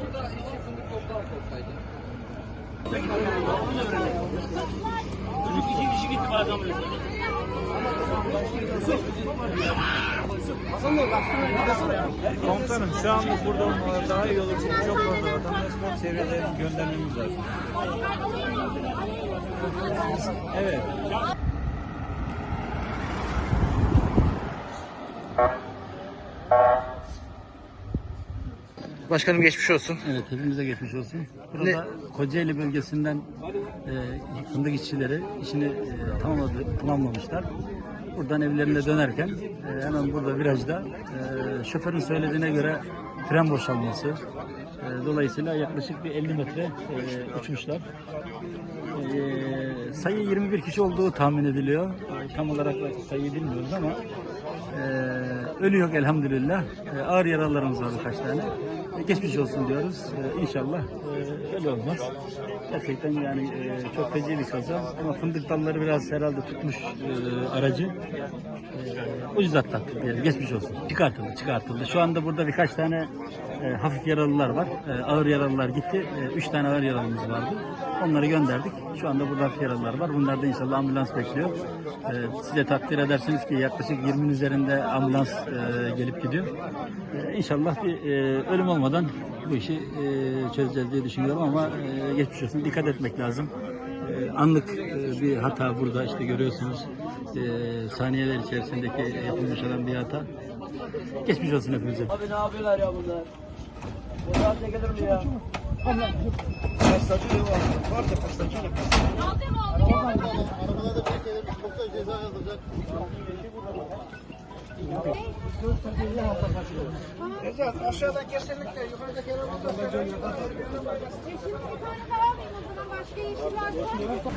burada iki fındık toplar olsaydı. İki kişi gitti bazen Komutanım şu anda burada olmaları daha iyi olur çünkü çok fazla vatandaş. Çevrede göndermemiz lazım. Evet. Başkanım geçmiş olsun. Evet hepimize geçmiş olsun. Burada Kocaeli bölgesinden e, fındık işçileri işini e, tamamladı, tamamlamışlar. Buradan evlerine dönerken e, hemen burada virajda e, şoförün söylediğine göre fren boşalması. E, dolayısıyla yaklaşık bir 50 metre e, uçmuşlar. E, sayı 21 kişi olduğu tahmin ediliyor. E, tam olarak sayıyı bilmiyoruz ama e, ölü yok elhamdülillah. E, ağır yaralarımız var birkaç tane. Geçmiş olsun diyoruz. E, inşallah e, öyle olmaz. Gerçekten yani çok feci bir kaza ama fındık dalları biraz herhalde tutmuş aracı. Ucuz atlattık diyelim. Geçmiş olsun. Çıkartıldı, çıkartıldı. Şu anda burada birkaç tane e, hafif yaralılar var. E, ağır yaralılar gitti. E, üç tane ağır yaralımız vardı. Onları gönderdik. Şu anda burada hafif yaralılar var. Bunlar da inşallah ambulans bekliyor. E, size takdir edersiniz ki yaklaşık 20'nin üzerinde ambulans e, gelip gidiyor. E, inşallah bir e, ölüm olmadan bu işi e, çözeceğiz diye düşünüyorum ama e, geçmiş olsun. Dikkat etmek lazım. E, anlık e, bir hata burada işte görüyorsunuz. E, saniyeler içerisindeki yapılmış olan bir hata. Geçmiş olsun hepimize. Abi ne yapıyorlar ya bunlar? Bunlar ne gelir mi ya? Pastacı var. Varsa pastacı olur. Necat aşağıdan kesinlikle yukarıdaki aramızda E şimdi bir tane daha alayım o zaman başka yeşil varsa.